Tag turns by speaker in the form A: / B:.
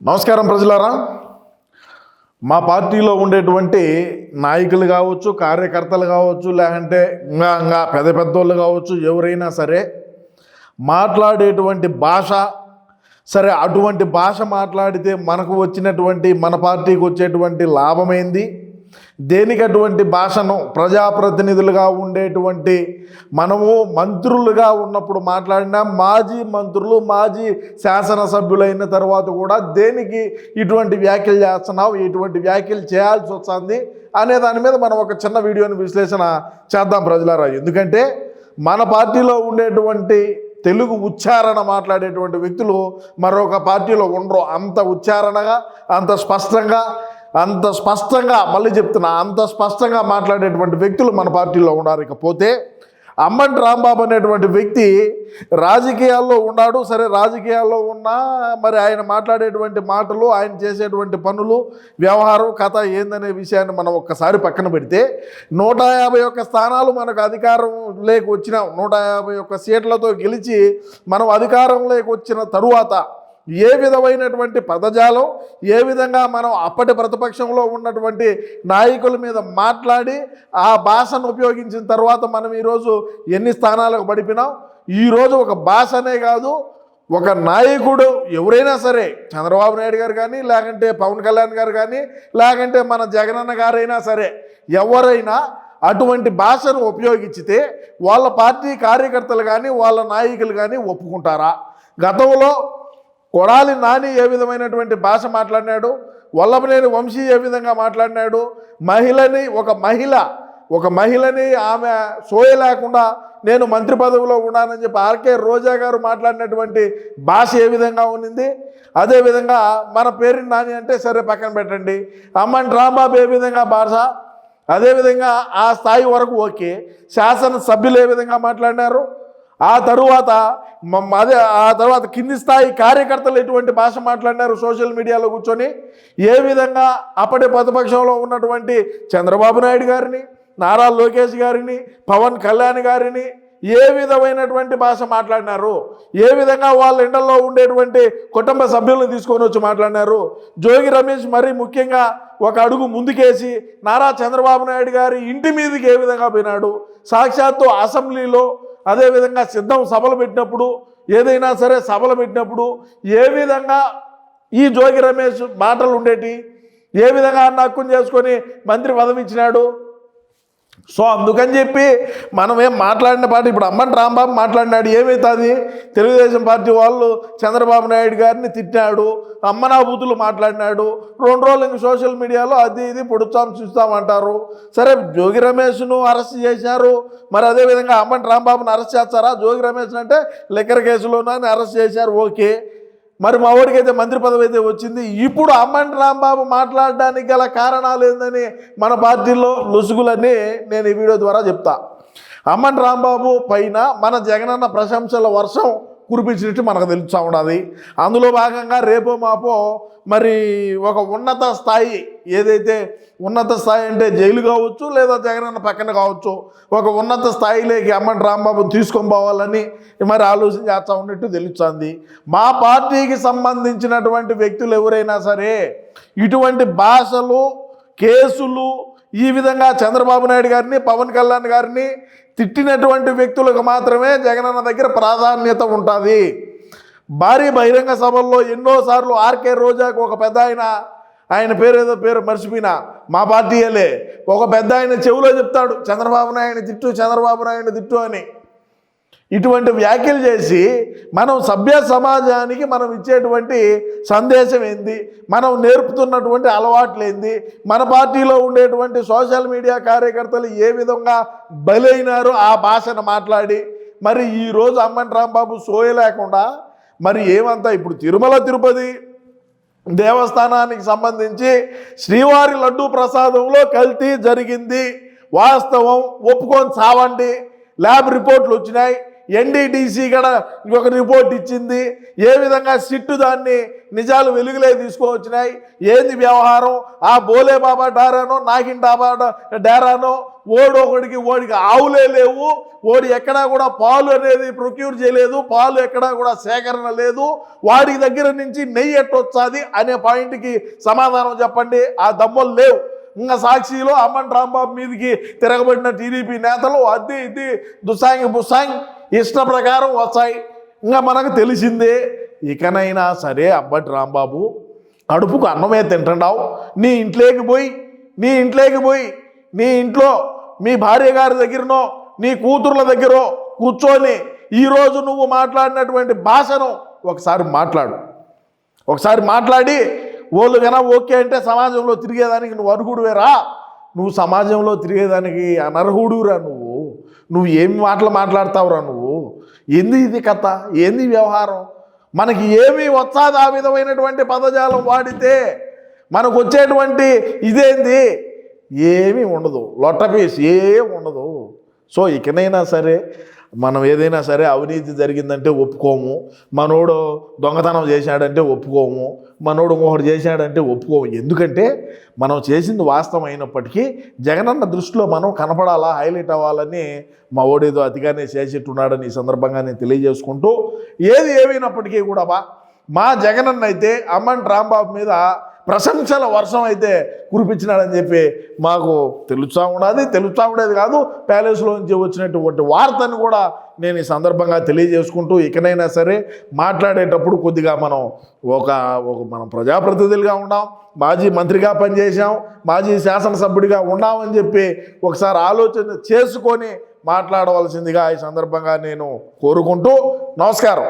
A: నమస్కారం ప్రజలారా. మా పార్టీలో ఉండేటువంటి నాయకులు కావచ్చు కార్యకర్తలు కావచ్చు లేకంటే ఇంకా ఇంకా పెద్ద పెద్దోళ్ళు కావచ్చు ఎవరైనా సరే మాట్లాడేటువంటి భాష సరే అటువంటి భాష మాట్లాడితే మనకు వచ్చినటువంటి మన పార్టీకి వచ్చేటువంటి లాభమైంది దేనికి అటువంటి భాషను ప్రజాప్రతినిధులుగా ఉండేటువంటి మనము మంత్రులుగా ఉన్నప్పుడు మాట్లాడిన మాజీ మంత్రులు మాజీ శాసనసభ్యులైన తర్వాత కూడా దేనికి ఇటువంటి వ్యాఖ్యలు చేస్తున్నావు ఇటువంటి వ్యాఖ్యలు చేయాల్సి వస్తుంది అనే దాని మీద మనం ఒక చిన్న వీడియోని విశ్లేషణ చేద్దాం ప్రజలారా. ఎందుకంటే మన పార్టీలో ఉండేటువంటి తెలుగు ఉచ్చారణ మాట్లాడేటువంటి వ్యక్తులు మరొక పార్టీలో ఉండరు. అంత ఉచ్చారణగా అంత స్పష్టంగా అంత స్పష్టంగా మళ్ళీ చెప్తున్నా అంత స్పష్టంగా మాట్లాడేటువంటి వ్యక్తులు మన పార్టీలో ఉన్నారు. ఇకపోతే అమ్మంటి రాంబాబు అనేటువంటి వ్యక్తి రాజకీయాల్లో ఉన్నాడు సరే రాజకీయాల్లో ఉన్నా మరి ఆయన మాట్లాడేటువంటి మాటలు ఆయన చేసేటువంటి పనులు వ్యవహారం కథ ఏందనే విషయాన్ని మనం ఒక్కసారి పక్కన పెడితే నూట యాభై ఒక్క స్థానాలు మనకు అధికారం లేక వచ్చిన నూట యాభై ఒక్క సీట్లతో గెలిచి మనం అధికారంలోకి వచ్చిన తరువాత ఏ విధమైనటువంటి పదజాలం ఏ విధంగా మనం అప్పటి ప్రతిపక్షంలో ఉన్నటువంటి నాయకుల మీద మాట్లాడి ఆ భాషను ఉపయోగించిన తర్వాత మనం ఈరోజు ఎన్ని స్థానాలకు పడిపినాం ఈరోజు ఒక భాషనే కాదు ఒక నాయకుడు ఎవరైనా సరే చంద్రబాబు నాయుడు గారు కానీ లేకంటే పవన్ కళ్యాణ్ గారు కానీ లేకంటే మన జగనన్న గారైనా సరే ఎవరైనా అటువంటి భాషను ఉపయోగించితే వాళ్ళ పార్టీ కార్యకర్తలు కానీ వాళ్ళ నాయకులు కానీ ఒప్పుకుంటారా? గతంలో కొడాలి నాని ఏ విధమైనటువంటి భాష మాట్లాడినాడు? వల్లభనేని వంశీ ఏ విధంగా మాట్లాడినాడు? మహిళని ఒక మహిళ ఒక మహిళని ఆమె సోయ లేకుండా నేను మంత్రి పదవిలో ఉన్నానని చెప్పి ఆర్కే రోజా గారు మాట్లాడినటువంటి భాష ఏ విధంగా ఉన్నింది? అదేవిధంగా మన పేరుని నాని అంటే సరే పక్కన పెట్టండి. అమ్మని రాంబాబు ఏ విధంగా భాష? అదేవిధంగా ఆ స్థాయి వరకు ఓకే. శాసనసభ్యులు ఏ విధంగా మాట్లాడినారు? ఆ తరువాత మ- అదే ఆ తర్వాత కింది స్థాయి కార్యకర్తలు ఎటువంటి భాష మాట్లాడినారు సోషల్ మీడియాలో కూర్చొని? ఏ విధంగా అప్పటి ప్రతిపక్షంలో ఉన్నటువంటి చంద్రబాబు నాయుడు గారిని నారా లోకేష్ గారిని పవన్ కళ్యాణ్ గారిని ఏ విధమైనటువంటి భాష మాట్లాడినారు? ఏ విధంగా వాళ్ళ ఇండల్లో ఉండేటువంటి కుటుంబ సభ్యులను తీసుకొని వచ్చి మాట్లాడినారు? జోగి రమేష్ మరీ ముఖ్యంగా ఒక అడుగు ముందుకేసి నారా చంద్రబాబు నాయుడు గారి ఇంటి మీదకి ఏ విధంగా పోయినాడు? సాక్షాత్తు అసెంబ్లీలో అదేవిధంగా సిద్ధం సభలు పెట్టినప్పుడు ఏదైనా సరే సభలు పెట్టినప్పుడు ఏ విధంగా ఈ జోగి రమేష్ మాటలు ఉండేటి? ఏ విధంగా అన్న హక్కును చేసుకొని మంత్రి పదవి ఇచ్చినాడు? సో అందుకని చెప్పి మనం ఏం మాట్లాడిన పార్టీ ఇప్పుడు అమ్మని రాంబాబు మాట్లాడినాడు ఏమవుతుంది తెలుగుదేశం పార్టీ వాళ్ళు చంద్రబాబు నాయుడు గారిని తిట్టాడు అమ్మనాభూతులు మాట్లాడినాడు రెండు రోజులు ఇంక సోషల్ మీడియాలో అది ఇది పొడుస్తాం చూస్తామంటారు సరే జోగి రమేష్ను అరెస్ట్ చేశారు మరి అదేవిధంగా అమ్మని రాంబాబుని అరెస్ట్ చేస్తారా? జోగి రమేష్ అంటే లిక్కర్ కేసులోనని అరెస్ట్ చేశారు ఓకే. మరి మా వాడికి అయితే మంత్రి పదవి అయితే వచ్చింది. ఇప్పుడు అమ్మంటి రాంబాబు మాట్లాడడానికి గల కారణాలు ఏందని మన పార్టీలో లొసుగులని నేను ఈ వీడియో ద్వారా చెప్తా. అమ్మంటి రాంబాబు పైన మన జగనన్న ప్రశంసల వర్షం కురిపించినట్టు మనకు తెలుస్తూ ఉన్నది. అందులో భాగంగా రేపో మాపో మరి ఒక ఉన్నత స్థాయి ఏదైతే ఉన్నత స్థాయి అంటే జైలు కావచ్చు లేదా జగనన్న పక్కన కావచ్చు ఒక ఉన్నత స్థాయిలోకి అమ్మటి రాంబాబుని తీసుకొని పోవాలని మరి ఆలోచన చేస్తూ ఉన్నట్టు తెలుస్తుంది. మా పార్టీకి సంబంధించినటువంటి వ్యక్తులు ఎవరైనా సరే ఇటువంటి భాషలు కేసులు ఈ విధంగా చంద్రబాబు నాయుడు గారిని పవన్ కళ్యాణ్ గారిని తిట్టినటువంటి వ్యక్తులకు మాత్రమే జగనన్న దగ్గర ప్రాధాన్యత ఉంటుంది. భారీ బహిరంగ సభల్లో ఎన్నోసార్లు ఆర్కే రోజాకు ఒక పెద్ద ఆయన ఆయన పేరు ఏదో పేరు మర్చిపోయినా మా పార్టీయలే ఒక పెద్ద ఆయన చెవిలో చెప్తాడు చంద్రబాబు నాయుడు తిట్టు చంద్రబాబు నాయుడు తిట్టు అని. ఇటువంటి వ్యాఖ్యలు చేసి మనం సభ్య సమాజానికి మనం ఇచ్చేటువంటి సందేశం ఏంది? మనం నేర్పుతున్నటువంటి అలవాట్లు ఏంది? మన పార్టీలో ఉండేటువంటి సోషల్ మీడియా కార్యకర్తలు ఏ విధంగా బలైనారో ఆ భాషను మాట్లాడి మరి ఈరోజు అమ్మన్ రాంబాబు సోయ లేకుండా మరి ఏమంతా ఇప్పుడు తిరుమల తిరుపతి దేవస్థానానికి సంబంధించి శ్రీవారి లడ్డూ ప్రసాదంలో కల్తీ జరిగింది. వాస్తవం ఒప్పుకొని చావండి ల్యాబ్ రిపోర్ట్లు వచ్చినాయి. ఎన్డీటీసీ కూడా ఒక రిపోర్ట్ ఇచ్చింది. ఏ విధంగా సిట్టు దాన్ని నిజాలు వెలుగులే తీసుకువచ్చినాయి? ఏంది వ్యవహారం? ఆ బోలే బాబా డారానో నాగిన్ డాబా డారానో ఓడి ఒకడికి ఓడికి ఆవులే లేవు. ఓడి ఎక్కడా కూడా పాలు అనేది ప్రొక్యూర్ చేయలేదు. పాలు ఎక్కడా కూడా సేకరణ లేదు. వాడి దగ్గర నుంచి నెయ్యి ఎట్టొచ్చాది అనే పాయింట్కి సమాధానం చెప్పండి. ఆ దమ్మలు లేవు. ఇంకా సాక్షిలో అమ్మన్ రాంబాబు మీదకి తిరగబడిన టీడీపీ నేతలు అద్దె ఇది దుసాంగ్ బుసాంగ్ ఇష్ట ప్రకారం వచ్చాయి. ఇంకా మనకు తెలిసిందే ఇకనైనా సరే అబ్బటి రాంబాబు అడుపుకు అన్నమే తింటున్నావు. నీ ఇంట్లోకి పోయి నీ ఇంట్లోకి పోయి నీ ఇంట్లో మీ భార్య గారి దగ్గరనో నీ కూతుర్ల దగ్గర కూర్చొని ఈరోజు నువ్వు మాట్లాడినటువంటి భాషను ఒకసారి మాట్లాడు. ఒకసారి మాట్లాడి వాళ్ళు కన్నా ఓకే అంటే సమాజంలో తిరిగేదానికి నువ్వు అర్హుడువేరా నువ్వు సమాజంలో తిరిగేదానికి అనర్హుడురా నువ్వు? నువ్వు ఏమి మాటలు మాట్లాడతావురా నువ్వు? ఏంది ఇది కథ? ఏంది వ్యవహారం? మనకి ఏమీ వచ్చాది ఆ విధమైనటువంటి పదజాలం వాడితే మనకు వచ్చేటువంటి ఇదేంది? ఏమీ ఉండదు. లొట్టపీస్ ఏం ఉండదు. సో ఇకనైనా సరే మనం ఏదైనా సరే అవినీతి జరిగిందంటే ఒప్పుకోము. మనోడు దొంగతనం చేశాడంటే ఒప్పుకోము. మనోడు ఇంకొకటి చేశాడంటే ఒప్పుకోము. ఎందుకంటే మనం చేసింది వాస్తవం అయినప్పటికీ జగనన్న దృష్టిలో మనం కనపడాలా హైలైట్ అవ్వాలని మా ఓడేదో అతిగానే చేసేట్టున్నాడని ఈ సందర్భంగా నేను తెలియజేసుకుంటూ ఏది ఏమైనప్పటికీ కూడా మా జగనన్న అయితే అమ్మన్ రాంబాబు మీద ప్రశంసల వర్షం అయితే కురిపించినాడని చెప్పి మాకు తెలుస్తూ ఉండదు తెలుస్తూ ఉండేది కాదు. ప్యాలెస్లో నుంచి వచ్చినటువంటి వార్తను కూడా నేను ఈ సందర్భంగా తెలియజేసుకుంటూ ఇకనైనా సరే మాట్లాడేటప్పుడు కొద్దిగా మనం ఒక ఒక మనం ప్రజాప్రతినిధులుగా ఉన్నాం మాజీ మంత్రిగా పనిచేసాం మాజీ శాసనసభ్యుడిగా ఉన్నామని చెప్పి ఒకసారి ఆలోచన చేసుకొని మాట్లాడవలసిందిగా ఈ సందర్భంగా నేను కోరుకుంటూ నమస్కారం.